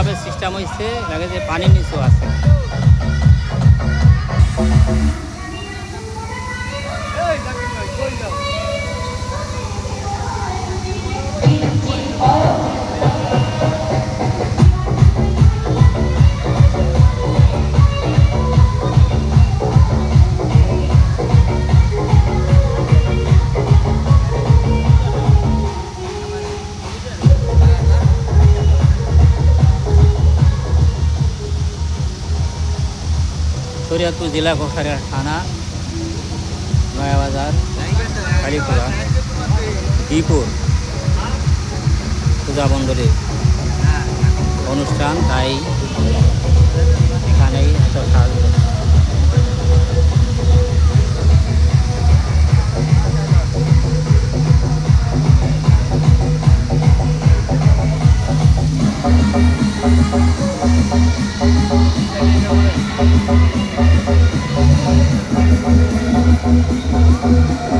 এমনভাবে সিস্টেম হয়েছে লাগে যে পানির নিচেও আছে। শরিয়াদপুর জেলা কোঠারের থানা নয়াবাজার কালীপুরা বিপুর পূজা বন্দরে অনুষ্ঠান তাই এখানেই এত সাহায্য Thank you. I'm sorry.